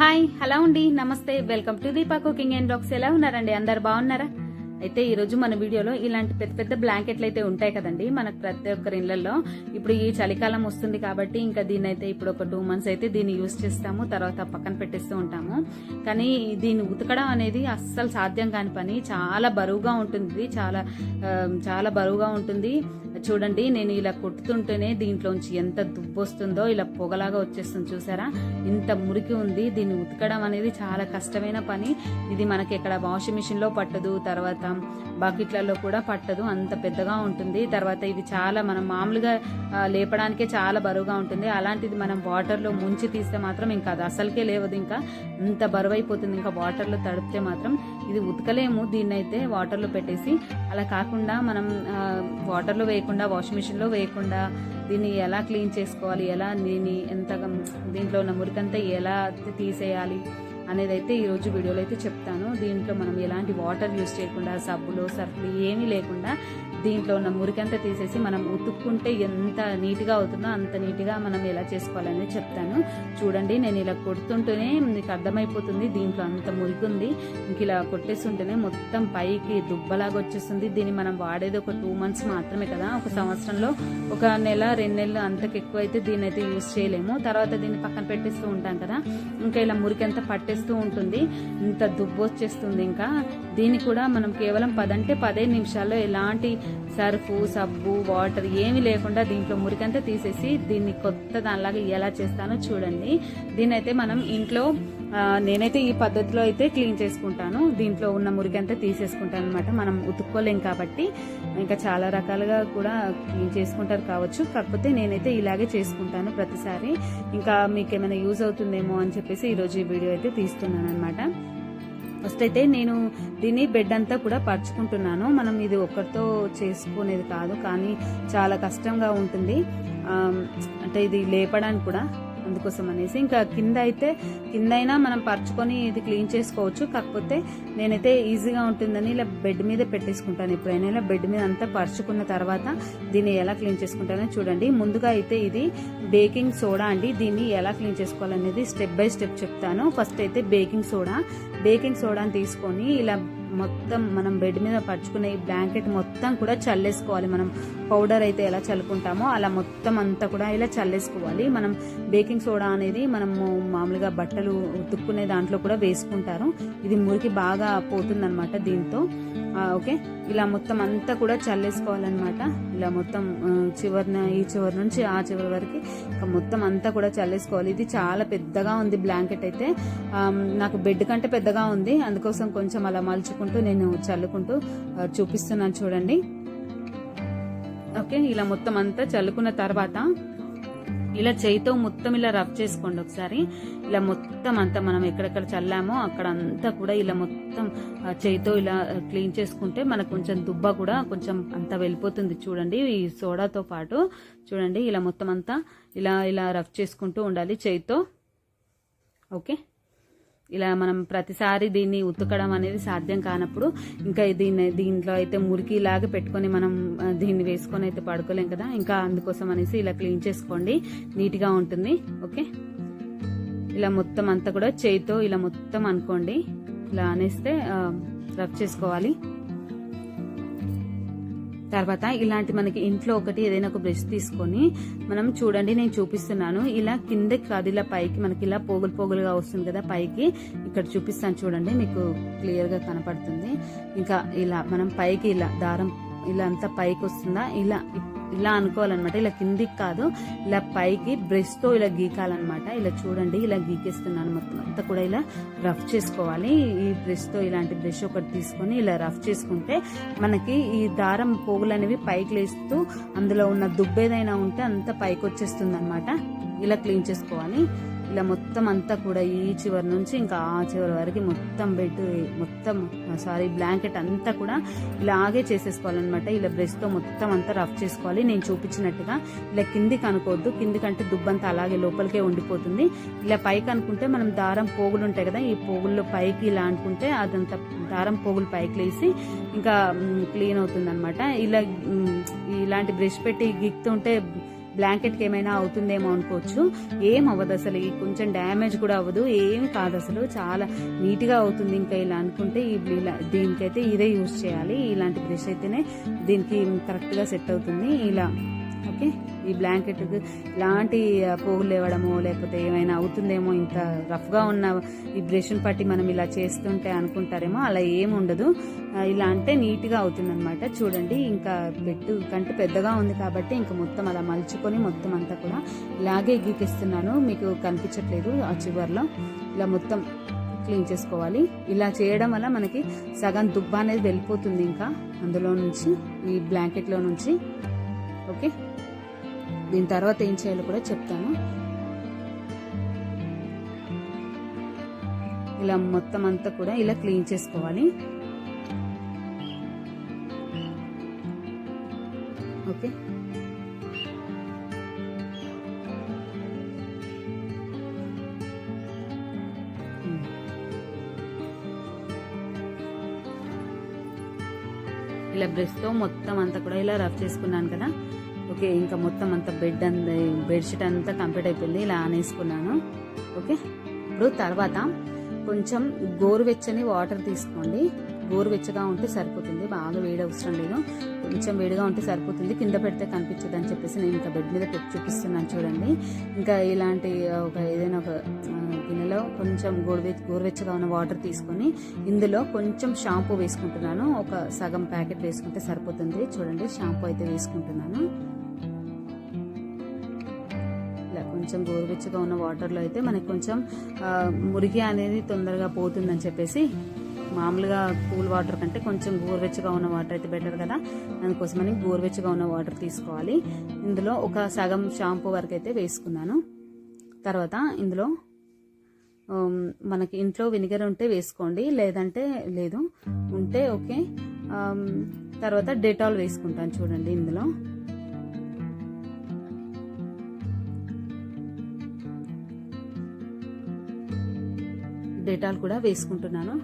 Hi hello అండి నమస్తే welcome to Deepa cooking and blogs. ఎలా ఉన్నారండి? అందరు బాగున్నారా? అయితే ఈ రోజు మన వీడియోలో ఇలాంటి పెద్ద పెద్ద బ్లాంకెట్లు అయితే ఉంటాయి కదండి మనకు ప్రతి ఒక్కరి ఇళ్ళలో. ఇప్పుడు ఈ చలికాలం వస్తుంది కాబట్టి ఇంకా దీన్ని అయితే ఇప్పుడు ఒక టూ మంత్స్ అయితే దీన్ని యూజ్ చేస్తాము తర్వాత పక్కన పెట్టేస్తూ ఉంటాము. కానీ దీన్ని ఉతకడం అనేది అస్సలు సాధ్యం కాని పని. చాలా బరువుగా ఉంటుంది చాలా చాలా బరువుగా ఉంటుంది. చూడండి నేను ఇలా కొట్టుతుంటేనే దీంట్లోంచి ఎంత దుబ్బు వస్తుందో ఇలా పొగలాగా వచ్చేస్తుంది చూసారా? ఇంత మురికి ఉంది దీన్ని ఉతకడం అనేది చాలా కష్టమైన పని. ఇది మనకి ఇక్కడ వాషింగ్ మిషన్లో పట్టదు తర్వాత బకెట్లలో కూడా పట్టదు అంత పెద్దగా ఉంటుంది. తర్వాత ఇది చాలా మనం మామూలుగా లేపడానికే చాలా బరువుగా ఉంటుంది. అలాంటిది మనం వాటర్లో ముంచి తీస్తే మాత్రం ఇంకా అది అసలుకే లేవదు ఇంకా. అంత బరువు అయిపోతుంది ఇంకా వాటర్లో తడిపితే మాత్రం. ఇది ఉతకలేము దీన్ని అయితే వాటర్లో పెట్టేసి. అలా కాకుండా మనం వాటర్లో వాటర్లో వేయకుండా వాషింగ్ మిషన్లో వేయకుండా దీన్ని ఎలా క్లీన్ చేసుకోవాలి ఎలా దీన్ని ఎంత దీంట్లో ఉన్న మురికంతా ఎలా తీసేయాలి అనేది అయితే ఈరోజు వీడియోలో అయితే చెప్తాను. దీంట్లో మనం ఎలాంటి వాటర్ యూస్ చేయకుండా సబ్బులు సర్ఫ్లు ఏమీ లేకుండా దీంట్లో ఉన్న మురికంతా తీసేసి మనం ఉతుక్కుంటే ఎంత నీట్గా అవుతుందో అంత నీట్గా మనం ఎలా చేసుకోవాలని చెప్తాను. చూడండి నేను ఇలా కొడుతుంటేనే మీకు అర్థమైపోతుంది. దీంట్లో అంత మురికి ఉంది. ఇంక ఇలా కొట్టేస్తుంటేనే మొత్తం పైకి దుబ్బలాగా వచ్చేస్తుంది. దీన్ని మనం వాడేది ఒక టూ మంత్స్ మాత్రమే కదా. ఒక సంవత్సరంలో ఒక నెల రెండు నెలలు అంతకు ఎక్కువ అయితే దీన్ని అయితే యూజ్ చేయలేము. తర్వాత దీన్ని పక్కన పెట్టేస్తూ ఉంటాం కదా. ఇంకా ఇలా మురికి అంతా పట్టేస్తూ ఉంటుంది. ఇంత దుబ్బు వచ్చేస్తుంది ఇంకా. దీన్ని కూడా మనం కేవలం పదంటే పదిహేను నిమిషాల్లో ఎలాంటి సర్ఫ్ సబ్బు వాటర్ ఏమీ లేకుండా దీంట్లో మురికంతా తీసేసి దీన్ని కొత్త దానిలాగా ఎలా చేస్తానో చూడండి. దీన్నైతే మనం ఇంట్లో నేనైతే ఈ పద్ధతిలో అయితే క్లీన్ చేసుకుంటాను. దీంట్లో ఉన్న మురికంతా తీసేసుకుంటాను అనమాట మనం ఉతుక్కోలేం కాబట్టి. ఇంకా చాలా రకాలుగా కూడా క్లీన్ చేసుకుంటారు కావచ్చు. కాకపోతే నేనైతే ఇలాగే చేసుకుంటాను ప్రతిసారి. ఇంకా మీకు ఏమైనా యూజ్ అవుతుందేమో అని చెప్పేసి ఈరోజు ఈ వీడియో అయితే తీస్తున్నాను అనమాట ఫస్ట్ అయితే నేను దీన్ని బెడ్ అంతా కూడా పరుచుకుంటున్నాను. మనం ఇది ఒక్కరితో చేసుకునేది కాదు కానీ చాలా కష్టంగా ఉంటుంది. అంటే ఇది లేపడానికి కూడా అందుకోసం అనేసి ఇంకా కింద అయితే కిందైనా మనం పరుచుకొని ఇది క్లీన్ చేసుకోవచ్చు. కాకపోతే నేనైతే ఈజీగా ఉంటుందని ఇలా బెడ్ మీద పెట్టేసుకుంటాను. ఎప్పుడైనా ఇలా బెడ్ మీద అంతా పరుచుకున్న తర్వాత దీన్ని ఎలా క్లీన్ చేసుకుంటానో చూడండి. ముందుగా అయితే ఇది బేకింగ్ సోడా అండి. దీన్ని ఎలా క్లీన్ చేసుకోవాలనేది స్టెప్ బై స్టెప్ చెప్తాను. ఫస్ట్ అయితే బేకింగ్ సోడా. బేకింగ్ సోడాని తీసుకొని ఇలా మొత్తం మనం బెడ్ మీద పరుచుకునే ఈ బ్లాంకెట్ మొత్తం కూడా చల్లేసుకోవాలి. మనం పౌడర్ అయితే ఎలా చల్లుకుంటామో అలా మొత్తం అంతా కూడా ఇలా చల్లేసుకోవాలి. మనం బేకింగ్ సోడా అనేది మనము మామూలుగా బట్టలు ఉతుక్కునే దాంట్లో కూడా వేసుకుంటారు. ఇది మురికి బాగా పోతుందన్నమాట దీంతో. ఓకే. ఇలా మొత్తం అంతా కూడా చల్లేసుకోవాలన్నమాట. ఇలా మొత్తం చివరిన ఈ చివరి నుంచి ఆ చివరి వరకు మొత్తం అంతా కూడా చల్లేసుకోవాలి. ఇది చాలా పెద్దగా ఉంది బ్లాంకెట్ అయితే. నాకు బెడ్ కంటే పెద్దగా ఉంది. అందుకోసం కొంచెం అలా మలుచుకుంటూ నేను చల్లుకుంటూ చూపిస్తున్నాను చూడండి. ఓకే ఇలా మొత్తం అంతా చల్లుకున్న తర్వాత ఇలా చేయితో మొత్తం ఇలా రఫ్ చేసుకోండి ఒకసారి. ఇలా మొత్తం అంతా మనం ఎక్కడెక్కడ చల్లామో అక్కడ అంతా కూడా ఇలా మొత్తం చేయితో ఇలా క్లీన్ చేసుకుంటే మనకు కొంచెం దుబ్బ కూడా కొంచెం అంతా వెళ్ళిపోతుంది చూడండి. ఈ సోడాతో పాటు చూడండి ఇలా మొత్తం అంతా ఇలా ఇలా రఫ్ చేసుకుంటూ ఉండాలి చేయితో. ఓకే? ఇలా మనం ప్రతిసారి దీన్ని ఉతకడం అనేది సాధ్యం కానప్పుడు ఇంకా దీన్ని దీంట్లో అయితే మురికిలాగా పెట్టుకొని మనం దీన్ని వేసుకొని అయితే పడుకోలేం కదా. ఇంకా అందుకోసం అనేసి ఇలా క్లీన్ చేసుకోండి. నీట్గా ఉంటుంది. ఓకే? ఇలా మొత్తం అంతా కూడా చేయితో ఇలా మొత్తం అనుకోండి. ఇలా అనేస్తే రబ్ చేసుకోవాలి. తర్వాత ఇలాంటి మనకి ఇంట్లో ఒకటి ఏదైనా ఒక బ్రష్ తీసుకొని మనం చూడండి నేను చూపిస్తున్నాను. ఇలా కిందకి కాదు ఇలా పైకి మనకి ఇలా పోగులు పోగులుగా వస్తుంది కదా పైకి. ఇక్కడ చూపిస్తాను చూడండి మీకు క్లియర్గా కనపడుతుంది. ఇంకా ఇలా మనం పైకి ఇలా దారం ఇలా అంతా పైకి వస్తుందా? ఇలా ఇలా అనుకోవాలన్నమాట. ఇలా కిందికి కాదు ఇలా పైకి బ్రష్తో ఇలా గీకాలన్నమాట. ఇలా చూడండి ఇలా గీకేస్తున్నాను మొత్తం అంతా కూడా ఇలా రఫ్ చేసుకోవాలి. ఈ బ్రష్తో ఇలాంటి బ్రష్ ఒకటి తీసుకొని ఇలా రఫ్ చేసుకుంటే మనకి ఈ దారం పోగులు అనేవి పైకి లేస్తూ అందులో ఉన్న దుబ్బేదైనా ఉంటే అంత పైకి వచ్చేస్తుంది ఇలా క్లీన్ చేసుకోవాలి. ఇలా మొత్తం అంతా కూడా ఈ చివరి నుంచి ఇంకా ఆ చివరి వరకు మొత్తం బెడ్ మొత్తం సారీ బ్లాంకెట్ అంతా కూడా ఇలాగే చేసేసుకోవాలన్నమాట. ఇలా బ్రష్తో మొత్తం అంతా రఫ్ చేసుకోవాలి. నేను చూపించినట్టుగా ఇలా కిందికి అనుకోవద్దు. కిందికంటే దుబ్బంతా అలాగే లోపలికే ఉండిపోతుంది. ఇలా పైకి అనుకుంటే మనం దారం పోగులు ఉంటాయి కదా ఈ పోగుల్లో పైకి ఇలా అనుకుంటే అదంతా దారం పోగులు పైకి లేసి ఇంకా క్లీన్ అవుతుంది అనమాట ఇలా ఇలాంటి బ్రష్ పెట్టి గిక్తుంటే బ్లాంకెట్కి ఏమైనా అవుతుందేమో అనుకోవచ్చు. ఏం అవ్వదు అసలు. ఈ కొంచెం డ్యామేజ్ కూడా అవ్వదు. ఏమి కాదు అసలు. చాలా నీట్గా అవుతుంది ఇంకా ఇలా అనుకుంటే ఈ ఇలా దీనికైతే ఇదే యూజ్ చేయాలి. ఇలాంటి బ్రష్ అయితేనే దీనికి కరెక్ట్గా సెట్ అవుతుంది. ఇలా ఓకే? ఈ బ్లాంకెట్ ఇలాంటి పోగులు లేవడమో లేకపోతే ఏమైనా అవుతుందేమో ఇంత రఫ్గా ఉన్న ఈ బ్రష్ని పట్టి మనం ఇలా చేస్తుంటే అనుకుంటారేమో అలా ఏమి ఉండదు. ఇలా అంటే నీట్గా అవుతుంది అనమాట చూడండి ఇంకా బెడ్ కంటే పెద్దగా ఉంది కాబట్టి ఇంకా మొత్తం అలా మలుచుకొని మొత్తం అంతా కూడా ఇలాగే గీకిస్తున్నాను మీకు కనిపించట్లేదు ఆ చివర్లో. ఇలా మొత్తం క్లీన్ చేసుకోవాలి. ఇలా చేయడం వల్ల మనకి సగం దుబ్బ అనేది వెళ్ళిపోతుంది ఇంకా అందులో నుంచి ఈ బ్లాంకెట్లో నుంచి. ఓకే? దీని తర్వాత ఏం చేయాలో కూడా చెప్తాను. ఇలా మొత్తం అంతా కూడా ఇలా క్లీన్ చేసుకోవాలి. ఓకే. ఇలా బ్రష్తో మొత్తం అంతా కూడా ఇలా రఫ్ చేసుకున్నాను కదా. ఓకే ఇంకా మొత్తం అంతా బెడ్ అంత బెడ్షీట్ అంతా కంప్లీట్ అయిపోయింది ఇలా ఆనేసుకున్నాను. ఓకే ఇప్పుడు తర్వాత కొంచెం గోరువెచ్చని వాటర్ తీసుకోండి. గోరువెచ్చగా ఉంటే సరిపోతుంది బాగా వేడి అవసరం లేదు. కొంచెం వేడిగా ఉంటే సరిపోతుంది కింద పెడితే కనిపించదు అని చెప్పేసి నేను ఇంకా బెడ్ మీద పెట్టి చూపిస్తున్నాను చూడండి. ఇంకా ఇలాంటి ఒక ఏదైనా ఒక గిన్నెలో కొంచెం గోరువె గోరువెచ్చగా ఉన్న వాటర్ తీసుకొని ఇందులో కొంచెం షాంపూ వేసుకుంటున్నాను. ఒక సగం ప్యాకెట్ వేసుకుంటే సరిపోతుంది. చూడండి షాంపూ అయితే వేసుకుంటున్నాను. కొంచెం గోరువెచ్చగా ఉన్న వాటర్లో అయితే మనకి కొంచెం మురిగి అనేది తొందరగా పోతుందని చెప్పేసి మామూలుగా కూల్ వాటర్ కంటే కొంచెం గోరువెచ్చగా ఉన్న వాటర్ అయితే బెటర్ కదా. అందుకోసమని గోరువెచ్చగా ఉన్న వాటర్ తీసుకోవాలి. ఇందులో ఒక సగం షాంపూ వరకు అయితే వేసుకున్నాను. తర్వాత ఇందులో మనకి ఇంట్లో వినిగర్ ఉంటే వేసుకోండి. లేదంటే లేదు ఉంటే ఓకే. తర్వాత డెటాల్ వేసుకుంటాను చూడండి ఇందులో. డెటాల్ కూడా వేసుకుంటున్నాను.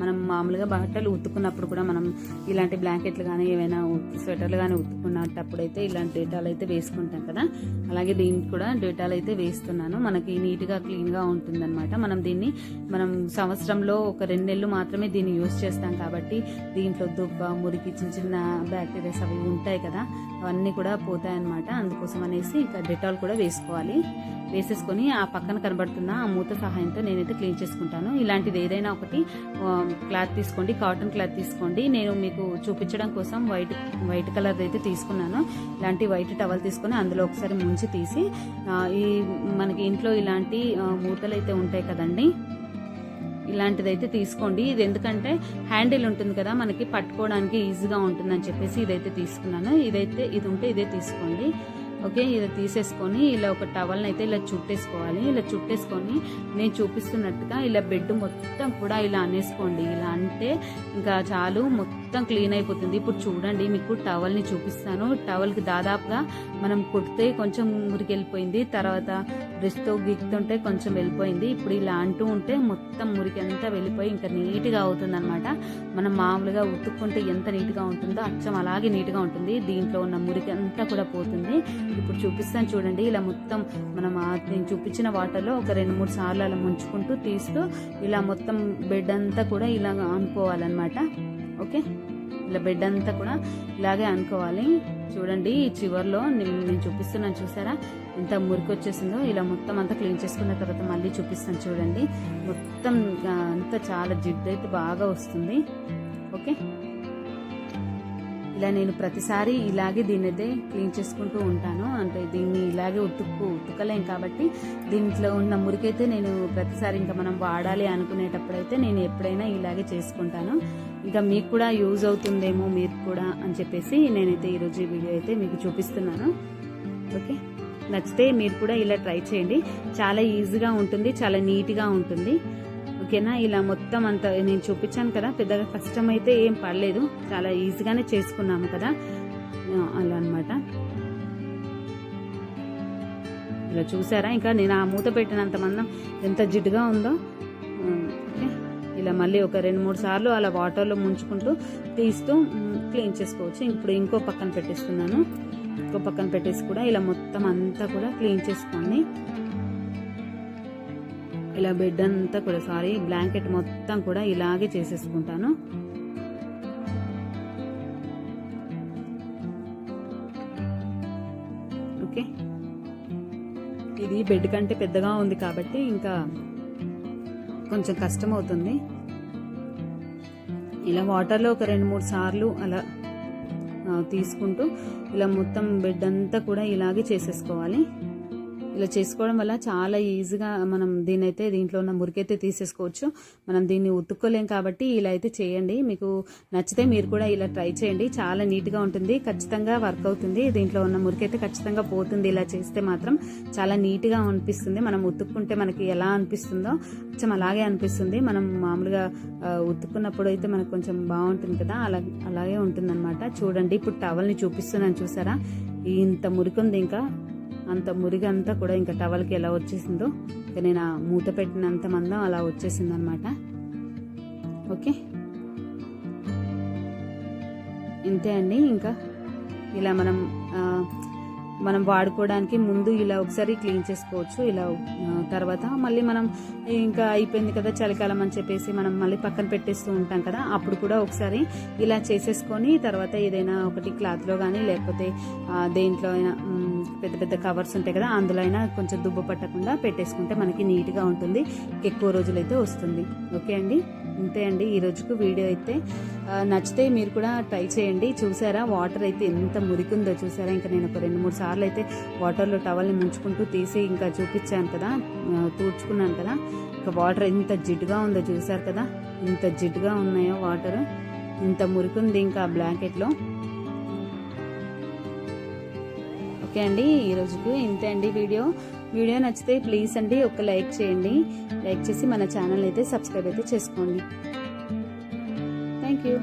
మనం మామూలుగా బట్టలు ఉతుకున్నప్పుడు కూడా మనం ఇలాంటి బ్లాంకెట్లు కానీ ఏమైనా స్వెటర్లు కానీ ఉతుకున్నప్పుడు అయితే ఇలాంటి డేటాలు అయితే వేసుకుంటాం కదా. అలాగే దీనికి కూడా డేటాలు అయితే వేస్తున్నాను. మనకి నీట్గా క్లీన్గా ఉంటుందన్నమాట. మనం దీన్ని మనం సంవత్సరంలో ఒక రెండు నెలలు మాత్రమే దీన్ని యూజ్ చేస్తాం కాబట్టి దీంట్లో దుబ్బ మురికి చిన్న చిన్న బ్యాక్టీరియాస్ అవి ఉంటాయి కదా అవన్నీ కూడా పోతాయన్నమాట. అందుకోసం అనేసి ఇంకా డెటాల్ కూడా వేసుకోవాలి. వేసేసుకొని ఆ పక్కన కనబడుతున్న ఆ మూత సహాయంతో నేనైతే క్లీన్ చేసుకుంటాను. ఇలాంటిది ఏదైనా ఒకటి క్లాత్ తీసుకోండి కాటన్ క్లాత్ తీసుకోండి. నేను మీకు చూపించడం కోసం వైట్ వైట్ కలర్ అయితే తీసుకున్నాను. ఇలాంటి వైట్ టవల్ తీసుకొని అందులో ఒకసారి ముంచి తీసి ఈ మనకి ఇంట్లో ఇలాంటి మూతలు అయితే ఉంటాయి కదండి. ఇలాంటిదైతే తీసుకోండి. ఇది ఎందుకంటే హ్యాండిల్ ఉంటుంది కదా మనకి పట్టుకోవడానికి ఈజీగా ఉంటుందని చెప్పేసి ఇదైతే తీసుకున్నాను. ఇదైతే ఇది ఉంటే ఇదే తీసుకోండి. ఓకే? ఇది తీసేసుకొని ఇలా ఒక టవల్ని అయితే ఇలా చుట్టేసుకోవాలి. ఇలా చుట్టేసుకొని నేను చూపిస్తున్నట్టుగా ఇలా బెడ్ మొత్తం కూడా ఇలా అనేసుకోండి. ఇలా అంటే ఇంకా చాలు మొత్తం మొత్తం క్లీన్ అయిపోతుంది. ఇప్పుడు చూడండి మీకు టవల్ని చూపిస్తాను. టవల్కి దాదాపుగా మనం కొడితే కొంచెం మురికి వెళ్ళిపోయింది. తర్వాత బ్రష్తో గీకుతుంటే కొంచెం వెళ్ళిపోయింది. ఇప్పుడు ఇలా అంటూ ఉంటే మొత్తం మురికి అంతా వెళ్ళిపోయి ఇంకా నీట్గా అవుతుంది అనమాట మనం మామూలుగా ఉతుక్కుంటే ఎంత నీట్గా ఉంటుందో అచ్చం అలాగే నీట్గా ఉంటుంది. దీంట్లో ఉన్న మురికి అంతా కూడా పోతుంది. ఇప్పుడు చూపిస్తాను చూడండి. ఇలా మొత్తం మనం నేను చూపించిన వాటర్లో ఒక రెండు మూడు సార్లు అలా ముంచుకుంటూ తీస్తూ ఇలా మొత్తం బెడ్ అంతా కూడా ఇలా అనుకోవాలన్నమాట ఓకే? ఇలా బెడ్ అంతా కూడా ఇలాగే అనుకోవాలి. చూడండి ఈ చివర్లో నేను చూపిస్తున్నాను చూసారా? ఎంత మురికి వచ్చేసిందో. ఇలా మొత్తం అంతా క్లీన్ చేసుకున్న తర్వాత మళ్ళీ చూపిస్తాను చూడండి. మొత్తం అంతా చాలా జిడ్డు అయితే బాగా వస్తుంది. ఓకే? ఇలా నేను ప్రతిసారి ఇలాగే దీన్ని అయితే క్లీన్ చేసుకుంటూ ఉంటాను. అంటే దీన్ని ఇలాగే ఉతుక్కు ఉతుకలేం కాబట్టి దీంట్లో ఉన్న మురికైతే నేను ప్రతిసారి ఇంకా మనం వాడాలి అనుకునేటప్పుడైతే నేను ఎప్పుడైనా ఇలాగే చేసుకుంటాను. ఇంకా మీకు కూడా యూజ్ అవుతుందేమో మీరు కూడా అని చెప్పేసి నేనైతే ఈరోజు ఈ వీడియో అయితే మీకు చూపిస్తున్నాను. ఓకే? నచ్చితే మీరు కూడా ఇలా ట్రై చేయండి. చాలా ఈజీగా ఉంటుంది చాలా నీట్గా ఉంటుంది. ఓకేనా? ఇలా మొత్తం అంత నేను చూపించాను కదా పెద్దగా కష్టం అయితే ఏం పడలేదు. చాలా ఈజీగానే చేసుకున్నాము కదా. అలా అన్నమాట. ఇలా చూసారా? ఇంకా నేను ఆ మూత పెట్టినంత మందం ఎంత జిడ్డుగా ఉందో. ఇలా మళ్ళీ ఒక రెండు మూడు సార్లు అలా వాటర్లో ముంచుకుంటూ తీస్తూ క్లీన్ చేసుకోవచ్చు. ఇప్పుడు ఇంకో పక్కన పెట్టేస్తున్నాను. ఇంకో పక్కన పెట్టేసి కూడా ఇలా మొత్తం అంతా కూడా క్లీన్ చేసుకోండి ఇలా బెడ్ అంతా కూడా సారీ బ్లాంకెట్ మొత్తం కూడా ఇలాగే చేసేసుకుంటాను. ఓకే. ఇది బెడ్ కంటే పెద్దగా ఉంది కాబట్టి ఇంకా కొంచెం కష్టం అవుతుంది ఇలా వాటర్లో ఒక రెండు మూడు సార్లు అలా తీసుకుంటూ ఇలా మొత్తం బెడ్ అంతా కూడా ఇలాగే చేసేసుకోవాలి. ఇలా చేసుకోవడం వల్ల చాలా ఈజీగా మనం దీని అయితే దీంట్లో ఉన్న మురికైతే తీసేసుకోవచ్చు. మనం దీన్ని ఉతుక్కోలేం కాబట్టి ఇలా అయితే చేయండి. మీకు నచ్చితే మీరు కూడా ఇలా ట్రై చేయండి. చాలా నీట్గా ఉంటుంది. ఖచ్చితంగా వర్క్ అవుతుంది. దీంట్లో ఉన్న మురికైతే ఖచ్చితంగా పోతుంది. ఇలా చేస్తే మాత్రం చాలా నీట్గా అనిపిస్తుంది. మనం ఉతుక్కుంటే మనకి ఎలా అనిపిస్తుందో కొంచెం అలాగే అనిపిస్తుంది. మనం మామూలుగా ఉతుక్కున్నప్పుడు అయితే మనకు కొంచెం బాగుంటుంది కదా. అలా అలాగే ఉంటుందన్నమాట. చూడండి. ఇప్పుడు టవల్ని చూపిస్తున్నాను చూసారా? ఇంత మురికి ఉంది ఇంకా. అంత మురిగంతా కూడా ఇంకా టవల్కి ఎలా వచ్చేసిందో ఇంకా నేను ఆ మూత పెట్టినంత మందం అలా వచ్చేసింది అనమాట ఓకే? ఇంతే అండి ఇంకా. ఇలా మనం మనం వాడుకోవడానికి ముందు ఇలా ఒకసారి క్లీన్ చేసుకోవచ్చు. ఇలా తర్వాత మళ్ళీ మనం ఇంకా అయిపోయింది కదా చలికాలం అని చెప్పేసి మనం మళ్ళీ పక్కన పెట్టేస్తూ ఉంటాం కదా అప్పుడు కూడా ఒకసారి ఇలా చేసేసుకొని తర్వాత ఏదైనా ఒకటి క్లాత్లో కానీ లేకపోతే దేంట్లో అయినా పెద్ద పెద్ద కవర్స్ ఉంటాయి కదా అందులో అయినా కొంచెం దుబ్బ పట్టకుండా పెట్టేసుకుంటే మనకి నీట్గా ఉంటుంది. ఎక్కువ రోజులైతే వస్తుంది. ఓకే అండి? ఇంతే అండి. ఈ రోజుకు వీడియో అయితే నచ్చితే మీరు కూడా ట్రై చేయండి. చూసారా? వాటర్ అయితే ఎంత మురికిందో చూసారా? ఇంకా నేను ఒక రెండు మూడు సార్లు అయితే వాటర్లో టవల్ని ముంచుకుంటూ తీసి ఇంకా చూపించాను కదా తూడ్చుకున్నాను కదా. ఇంకా వాటర్ ఎంత జిడ్డుగా ఉందో చూసారు కదా? ఇంత జిడ్డుగా ఉన్నాయో వాటర్. ఇంత మురికుంది ఇంకా బ్లాంకెట్లో. ఓకే అండి. ఈ రోజుకు ఇంతే అండి వీడియో. వీడియో నచ్చితే ప్లీజ్ అండి ఒక లైక్ చేయండి. లైక్ చేసి మన ఛానల్ అయితే సబ్స్క్రైబ్ అయితే చేసుకోండి. Thank you.